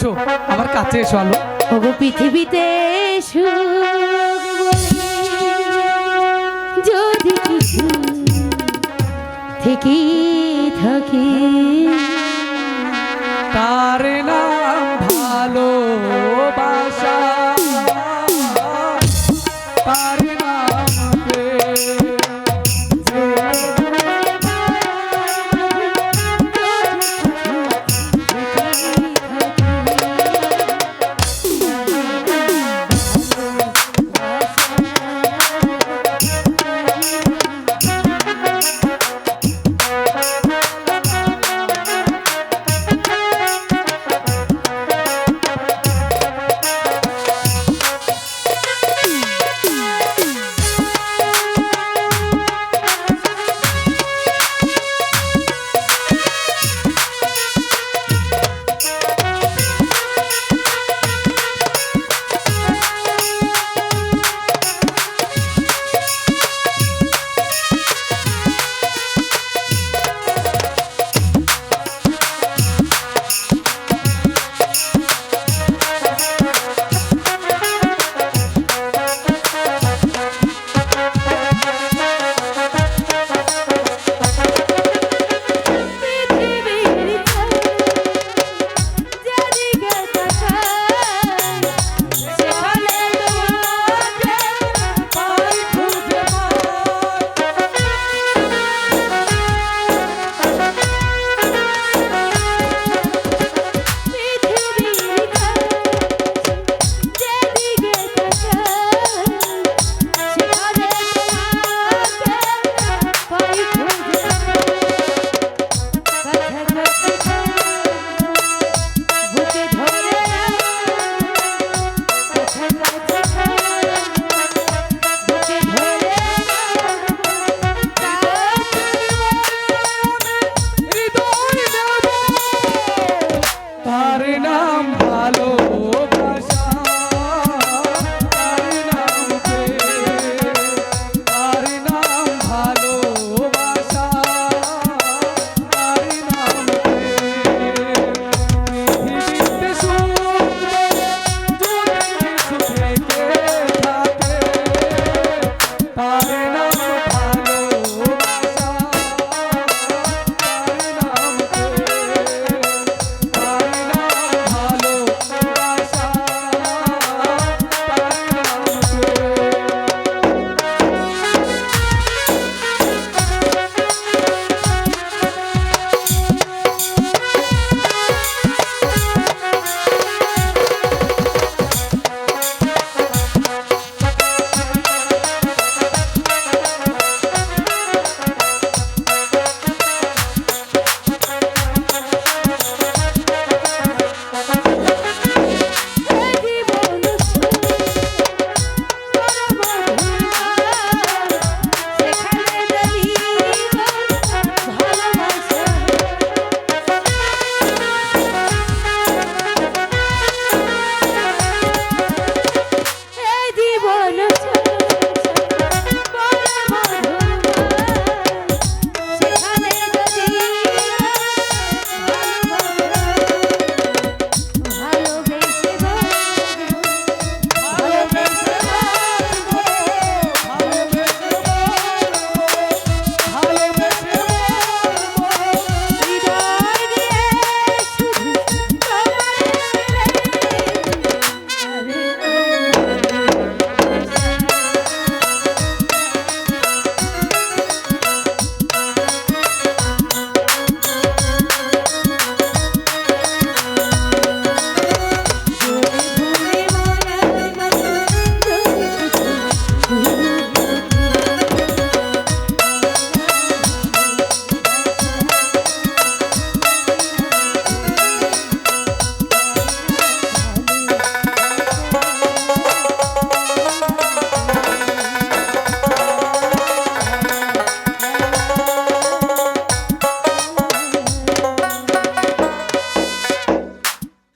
এসো আমার কাছে এসো আলো। ওগো পৃথিবীতে সুখ যদি কিছু থেকে। থাকে তার